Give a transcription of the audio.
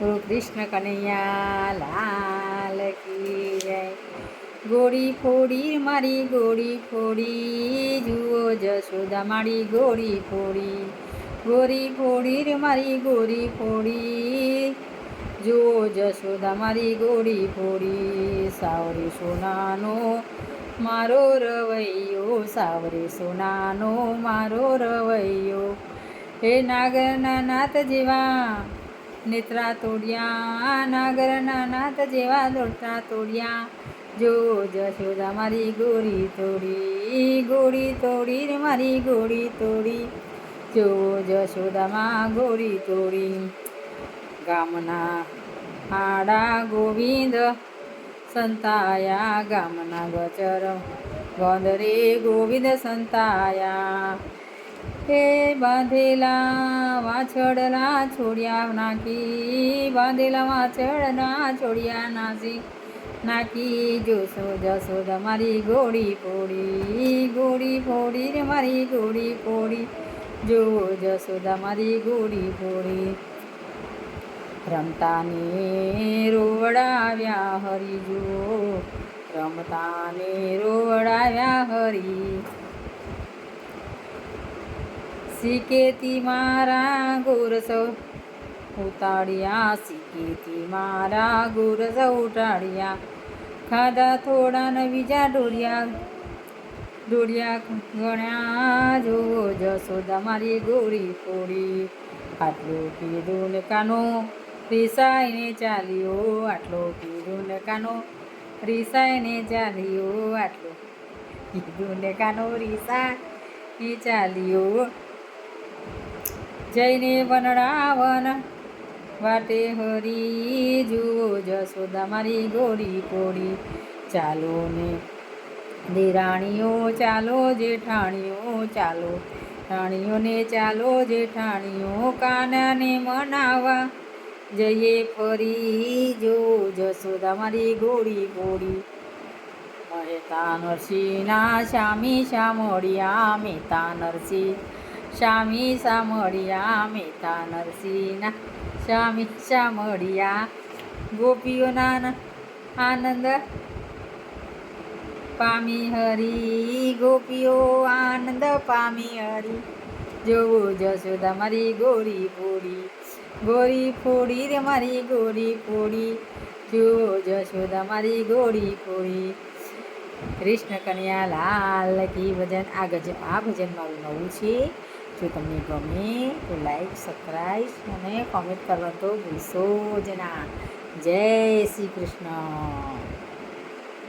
ગુરુ કૃષ્ણ કનૈયા લાલ કી ગોળી ફોડી મારી, ગોળી ફોડી જુઓ જશોદા મારી, ગોળી ફોડી. ગોરી ફોડી રે મારી ગોરી ફોડી. જુઓ જશોદા મારી, ગોળી ફોડી. સાવરી સોનાનો મારો રવૈયો, સાવરે સોનાનો મારો રવૈયો. હે નાગરના નાથ જેવા નેત્રા તોડ્યા, નાગરના નાથ જેવા દોડતા તોડ્યા. જો જશોદા મારી ગોળી તોડી ગોળી તોડી રે મારી ગોળી તોડી. જો જશોદામાં ગોળી તોડી. ગામના આડા ગોવિંદ સંતાયા. ગામના ગચર ગોંદરે ગોવિંદ સંતાયા. હે બાંધેલા વાછડના છોડ્યા નાખી, બાંધેલા વાછડના છોડ્યા નાસી, નાખી, જોશો, જશો મારી ગોળી ફોડી ગોળી ફોડી રે, મારી ગોળી ફોડી જો જશોદા મારી ગોળી ફોડી. રમતાને રોવડાવ્યા હરી જો રમતાને રોવડાવ્યા હરી. શીખેતી મારા ગોરસો. ઉતાડ્યા શીખેતી મારા ગોરસો ઉટાડ્યા ખાધા થોડા ને બીજા ડોળ્યા. દોડ્યા ગણ્યા, જો જસોદા મારી ગોળી ફોડી આટલું કીધું ને કાનો, રીસાઈને ચાલ્યો. આટલો કીધું ને કાનો, રીસાઈને ચાલ્યો. આટલો કીધું ને કાનો રીસાઈને ચાલ્યો. જઈને વનડાવન. વાટે હરી જુઓ જશોદા મારી ગોળી પોડી ચાલો ને દેરાણીઓ, ચાલો જેઠાણીઓ, ચાલો રાણીઓને, ચાલો જેઠાણીઓ કાનાને મનાવા. જઈએ ફરી જો જશોદા મારી ગોળી ગોળી મહેતા નરસિંહના શામી શામળિયા મેતા નરસિંહ શામી શામળિયા મેતા નરસિંહના. શામી શામળિયા ગોપીઓના આનંદ. પામી હરી, ગોપીઓ આનંદ પામી હરી. જોવો જશોદા મારી ગોરી ફોડી. ગોરી ફોડી રે મારી ગોરી ફોડી. જોવો જશોદા મારી ગોરી ફોડી. કૃષ્ણ કન્યા, લાલ, કી ભજન. આ ગજન આ ભજન મારું નવું છે. જો તમને ગમે તો લાઈક સબસ્ક્રાઈબ અને કોમેન્ટ કરવા તો ભૂલશો જ ના. જય શ્રી કૃષ્ણ.